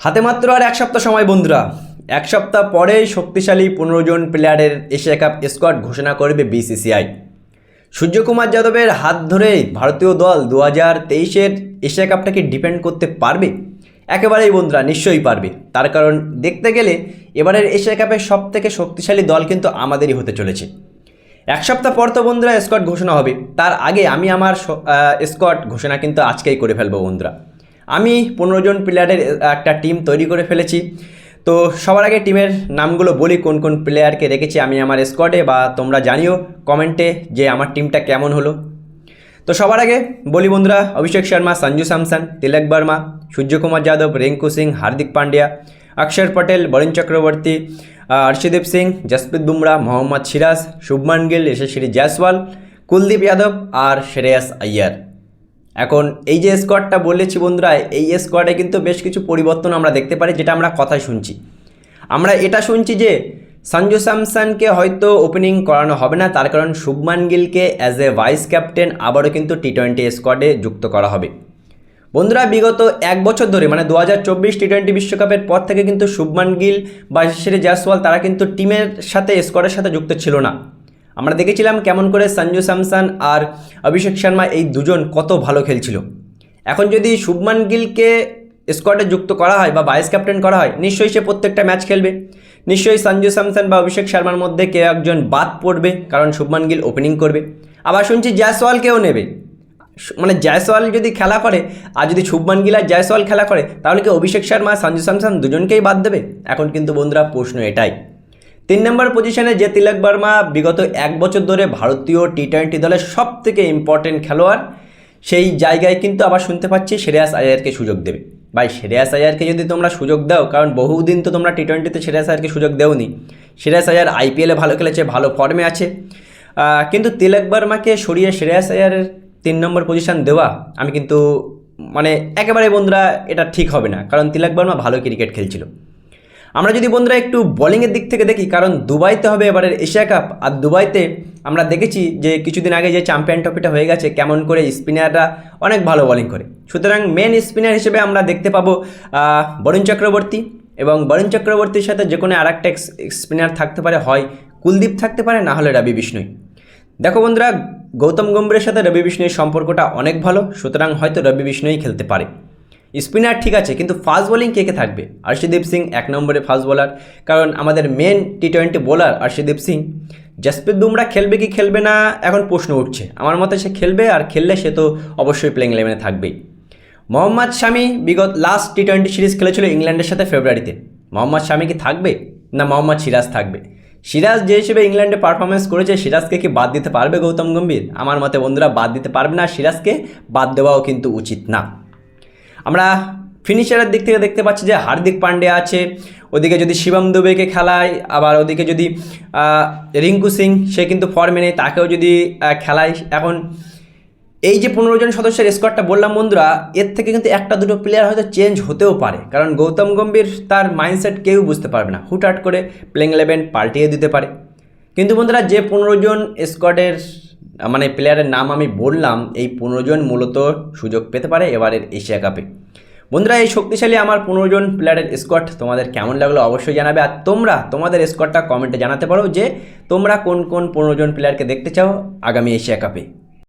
হাতে মাত্র আর এক সপ্তাহ সময়, বন্ধুরা। এক সপ্তাহ পরেই শক্তিশালী পনেরো জন প্লেয়ারের এশিয়া কাপ স্কোয়াড ঘোষণা করবে বিসিসিআই সূর্যকুমার যাদবের হাত ধরেই ভারতীয় দল দু হাজার তেইশের এশিয়া কাপটাকে ডিপেন্ড করতে পারবে? একেবারেই, বন্ধুরা, নিশ্চয়ই পারবে। তার কারণ, দেখতে গেলে এবারের এশিয়া কাপের সব থেকে শক্তিশালী দল কিন্তু আমাদেরই হতে চলেছে। এক সপ্তাহ পর তো, বন্ধুরা স্কোয়াড ঘোষণা হবে। তার আগে আমি আমার স্কোয়াড ঘোষণা কিন্তু আজকেই করে ফেলব, বন্ধুরা। আমি পনেরো জন প্লেয়ারের একটা টিম তৈরি করে ফেলেছি। তো সবার আগে টিমের নামগুলো বলি, কোন কোন প্লেয়ারকে রেখেছি আমি আমার স্কোয়াডে বা তোমরা জানিও কমেন্টে যে আমার টিমটা কেমন হলো। তো সবার আগে বলি বন্ধুরা, অভিষেক শর্মা, সঞ্জু স্যামসন, তিলক বর্মা, সূর্যকুমার যাদব, রিঙ্কু সিং, হার্দিক পান্ডিয়া, অক্ষর পটেল, বরুণ চক্রবর্তী হর্ষদীপ সিং, জসপ্রীত বুমরা, মোহাম্মদ সিরাজ, শুভমান গিল যশস্বী জয়সওয়াল, কুলদীপ যাদব আর শ্রেয়াস আইয়ার এখন এই যে স্কোয়াডটা বলেছি বন্ধুরা, এই স্কোয়াডে কিন্তু বেশ কিছু পরিবর্তন আমরা দেখতে পারি, যেটা আমরা কথাই শুনছি। আমরা এটা শুনছি যে, সঞ্জু স্যামসনকে হয়তো ওপেনিং করানো হবে না, তার কারণ শুভমান গিলকে অ্যাজ এ ভাইস ক্যাপ্টেন আবারও কিন্তু টি টোয়েন্টি স্কোয়াডে যুক্ত করা হবে। বন্ধুরা, বিগত এক বছর ধরে মানে দু হাজার চব্বিশ টি টোয়েন্টি বিশ্বকাপের পর থেকে কিন্তু শুভমান গিল বা শ্রী জয়সওয়াল তারা কিন্তু টিমের সাথে স্কোয়াডের সাথে যুক্ত ছিল না। আমরা দেখেছিলাম কেমন করে সঞ্জু স্যামসন আর অভিষেক শর্মা এই দুজন কত ভালো খেলছিল। এখন যদি শুভমান গিলকে স্কোয়াডে যুক্ত করা হয় বা ভাইস ক্যাপ্টেন করা হয়, নিশ্চয়ই সে প্রত্যেকটা ম্যাচ খেলবে। নিশ্চয়ই সঞ্জু স্যামসন বা অভিষেক শর্মার মধ্যে কেউ একজন বাদ পড়বে, কারণ শুভমান গিল ওপেনিং করবে। আবার শুনছি জয়সওয়ালকেও নেবে। মানে জয়সওয়াল যদি খেলা করে, আর যদি শুভমান গিল আর জয়সওয়াল খেলা করে, তাহলে কি অভিষেক শর্মা সঞ্জু স্যামসন দুজনকেই বাদ দেবে? এখন কিন্তু বন্ধুরা প্রশ্ন এটাই। তিন নম্বর পজিশনে যে তিলক বর্মা বিগত এক বছর ধরে ভারতীয় টি টোয়েন্টি দলের সব থেকে ইম্পর্টেন্ট খেলোয়াড়, সেই জায়গায় কিন্তু আবার শুনতে পাচ্ছি শ্রেয়াস আয়ারকে সুযোগ দেবে। ভাই শ্রেয়াস আয়ারকে যদি তোমরা সুযোগ দাও, কারণ বহুদিন তো তোমরা টি টোয়েন্টিতে শ্রেয়াস আয়ারকে সুযোগ দেওনি। শ্রেয়াস আয়ার আইপিএলে ভালো খেলেছে, ভালো ফর্মে আছে। কিন্তু তিলক বর্মাকে সরিয়ে শ্রেয়াস আয়ারের তিন নম্বর পজিশন দেওয়া, আমি কিন্তু মানে একেবারে বন্ধুরা, এটা ঠিক হবে না। কারণ তিলক বর্মা ভালো ক্রিকেট খেলছিল। আমরা যদি বন্ধুরা একটু বোলিংয়ের দিক থেকে দেখি, কারণ দুবাইতে হবে এবারের এশিয়া কাপ, আর দুবাইতে আমরা দেখেছি যে কিছুদিন আগে যে চ্যাম্পিয়ন ট্রফিটা হয়ে গেছে, কেমন করে স্পিনাররা অনেক ভালো বোলিং করে। সুতরাং মেন স্পিনার হিসেবে আমরা দেখতে পাবো বরুণ চক্রবর্তী এবং বরুণ চক্রবর্তীর সাথে যে কোনো আর একটা স্পিনার থাকতে পারে, হয় কুলদীপ থাকতে পারে, না হলে রবি বিষ্ণুই। দেখো বন্ধুরা, গৌতম গম্ভীরের সাথে রবি বিষ্ণুর সম্পর্কটা অনেক ভালো, সুতরাং হয়তো রবি বিষ্ণুই খেলতে পারে। স্পিনার ঠিক আছে, কিন্তু ফাস্ট বোলিং কে কে থাকবে? হর্ষদীপ সিং এক নম্বরে ফাস্ট বোলার। কারণ আমাদের men T twenty bowler Harshdeep Singh. Jasprit Bumrah খেলবে কি খেলবে না, এখন প্রশ্ন উঠছে। আমার মতে সে খেলবে, আর খেললে সে তো অবশ্যই প্লেইং ইলেভেনে থাকবেই। মোহাম্মদ শামি বিগত লাস্ট টি টোয়েন্টি সিরিজ খেলেছিল ইংল্যান্ডের সাথে ফেব্রুয়ারিতে। মোহাম্মদ শামি কি থাকবে, না মোহাম্মদ সিরাজ থাকবে? সিরাজ যে হিসেবে ইংল্যান্ডে পারফরমেন্স করেছে, সিরাজকে কি বাদ দিতে পারবে গৌতম গম্ভীর? আমার মতে বন্ধুরা বাদ দিতে পারবে না, সিরাজকে বাদ দেওয়াও কিন্তু উচিত না। আমরা ফিনিশারের দিক থেকে দেখতে পাচ্ছি যে হার্দিক পান্ডে আছে, ওদিকে যদি শিবম দুবেকে খেলায়, আবার ওদিকে যদি রিঙ্কু সিং, সে কিন্তু ফর্মে নেই, তাকেও যদি খেলায়। এখন এই যে পনেরো জন সদস্যের স্কোয়াডটা বললাম বন্ধুরা, এর থেকে কিন্তু একটা দুটো প্লেয়ার হয়তো চেঞ্জ হতেও পারে। কারণ গৌতম গম্ভীর, তার মাইন্ডসেট কেউ বুঝতে পারবে না। হুটহাট করে প্লেইং ইলেভেন পাল্টিয়ে দিতে পারে। কিন্তু বন্ধুরা, যে পনেরো জন স্কোয়াডের মানে প্লেয়ারের নাম আমি বললাম, এই পনেরো জন মূলত সুযোগ পেতে পারে এবারের এশিয়া কাপে বন্ধুরা, এই শক্তিশালী আমার পনেরো জন প্লেয়ারের স্কোয়াড তোমাদের কেমন লাগল অবশ্যই জানাবে। আর তোমরা, তোমাদের স্কোয়াডটা কমেন্টে জানাতে পারো যে তোমরা কোন কোন পনেরো জন প্লেয়ারকে দেখতে চাও আগামী এশিয়া কাপে